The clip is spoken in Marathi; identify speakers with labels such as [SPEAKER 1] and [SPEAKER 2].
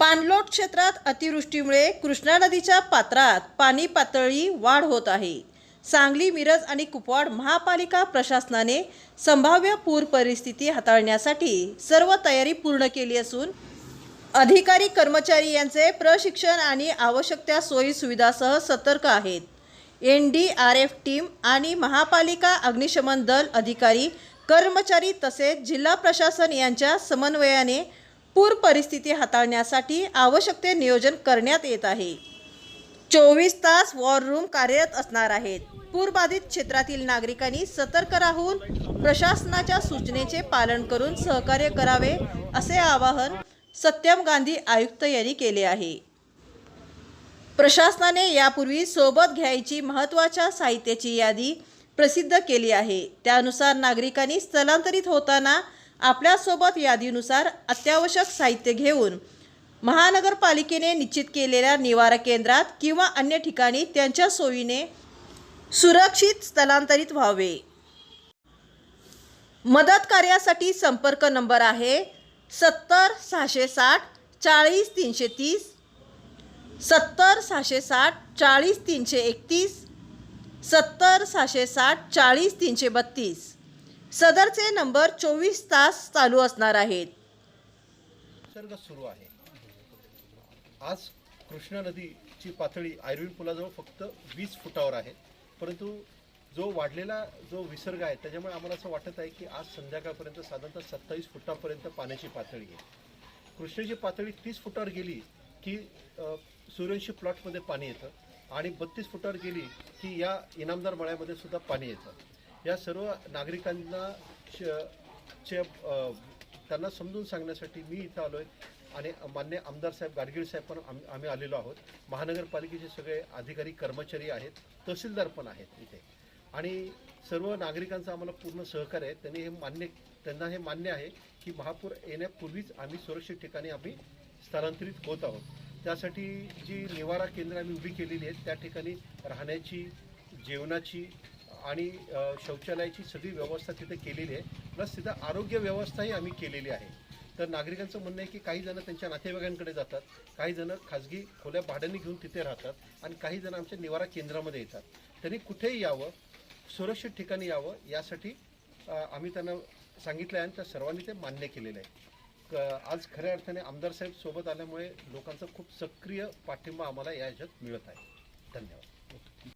[SPEAKER 1] पाणलोट क्षेत्रात अतिवृष्टीमुळे कृष्णा नदीच्या पात्रात पाणी पातळी वाढ होत आहे. सांगली मिरज आणि कुपवाड महापालिका प्रशासनाने संभाव्य पूर परिस्थिती हाताळण्यासाठी सर्व तयारी पूर्ण केली असून अधिकारी कर्मचारी यांचे प्रशिक्षण आणि आवश्यक त्या सोयीसुविधासह सतर्क आहेत. N D R F team आणि महापालिका अग्निशमन दल अधिकारी कर्मचारी तसेच जिल्हा प्रशासन यांच्या समन्वयाने पूर परिस्थिती हाताळण्यासाठी आवश्यक ते नियोजन करण्यात येत आहे. चोवीस तास वॉर रूम कार्यरत असणार आहेत. पूरबाधित क्षेत्रातील नागरिकांनी सतर्क राहून प्रशासनाच्या सूचनेचे पालन करून सहकार्य करावे असे आवाहन सत्यम गांधी आयुक्त यांनी केले आहे. प्रशासनाने यापूर्वी सोबत घ्यायची महत्त्वाच्या साहित्याची यादी प्रसिद्ध केली आहे. त्यानुसार नागरिकांनी स्थलांतरित होताना आपल्यासोबत यादीनुसार अत्यावश्यक साहित्य घेऊन महानगरपालिकेने निश्चित केलेल्या निवारा केंद्रात किंवा अन्य ठिकाणी त्यांच्या सोयीने सुरक्षित स्थलांतरित व्हावे. मदत कार्यासाठी संपर्क नंबर आहे सत्तर सहाशे साठ चाळीस तीनशे तीस सत्तर सहाशे साठ चाळीस तीनशे एकतीस सत्तर सहाशे साठ चाळीस तीनशे बत्तीस. सदरचे नंबर चोवीस तास चालू असणार आहेत.
[SPEAKER 2] निसर्ग सुरू आहे. आज कृष्णा नदीची पातळी आयर्विन पुलाजवळ फक्त वीस फुटावर आहे. परंतु जो वाढलेला जो विसर्ग आहे त्याच्यामुळे आम्हाला असं वाटत आहे की आज संध्याकाळपर्यंत साधारणतः सत्तावीस फुटापर्यंत पाण्याची पातळी आहे कृष्णेची पातळी तीस फुटावर गेली की अ, सूर्यवंशी प्लॉटमध्ये पाणी येतं आणि बत्तीस फुटावर गेली की या इनामदार मळ्यामध्ये सुद्धा पाणी येतं. या सर्व नागरिकांना त्यांना समजून सांगण्यासाठी मी इथं आलो आहे आणि मान्य आमदार साहेब गाडगीळ साहेब पण आम आम्ही आलेलो आहोत. महानगरपालिकेचे सगळे अधिकारी कर्मचारी आहेत. तहसीलदार पण आहेत इथे. आणि सर्व नागरिकांचं आम्हाला पूर्ण सहकार्य आहे. त्यांनी हे मान्य त्यांना हे मान्य आहे की महापूर येण्यापूर्वीच आम्ही सुरक्षित ठिकाणी आम्ही स्थलांतरित होत आहोत. त्यासाठी जी निवारा केंद्र आम्ही उभी केलेली आहेत त्या ठिकाणी राहण्याची जेवणाची आणि शौचालयाची सगळी व्यवस्था तिथे केलेली आहे. प्लस तिथं आरोग्य व्यवस्थाही आम्ही केलेली आहे. तर नागरिकांचं म्हणणं आहे की काही जण त्यांच्या नातेवाईकांकडे जातात काही जण खाजगी खोल्या भाड्याने घेऊन तिथे राहतात आणि काही जण आमच्या निवारा केंद्रामध्ये येतात. त्यांनी कुठेही यावं सुरक्षित ठिकाणी यावं यासाठी आम्ही त्यांना सांगितलं आहे आणि त्या सर्वांनी ते मान्य केलेलं आहे. क- आज खऱ्या अर्थाने आमदार साहेब सोबत आल्यामुळे लोकांचा खूप सक्रिय पाठिंबा आम्हाला या ह्याच्यात मिळत आहे. धन्यवाद.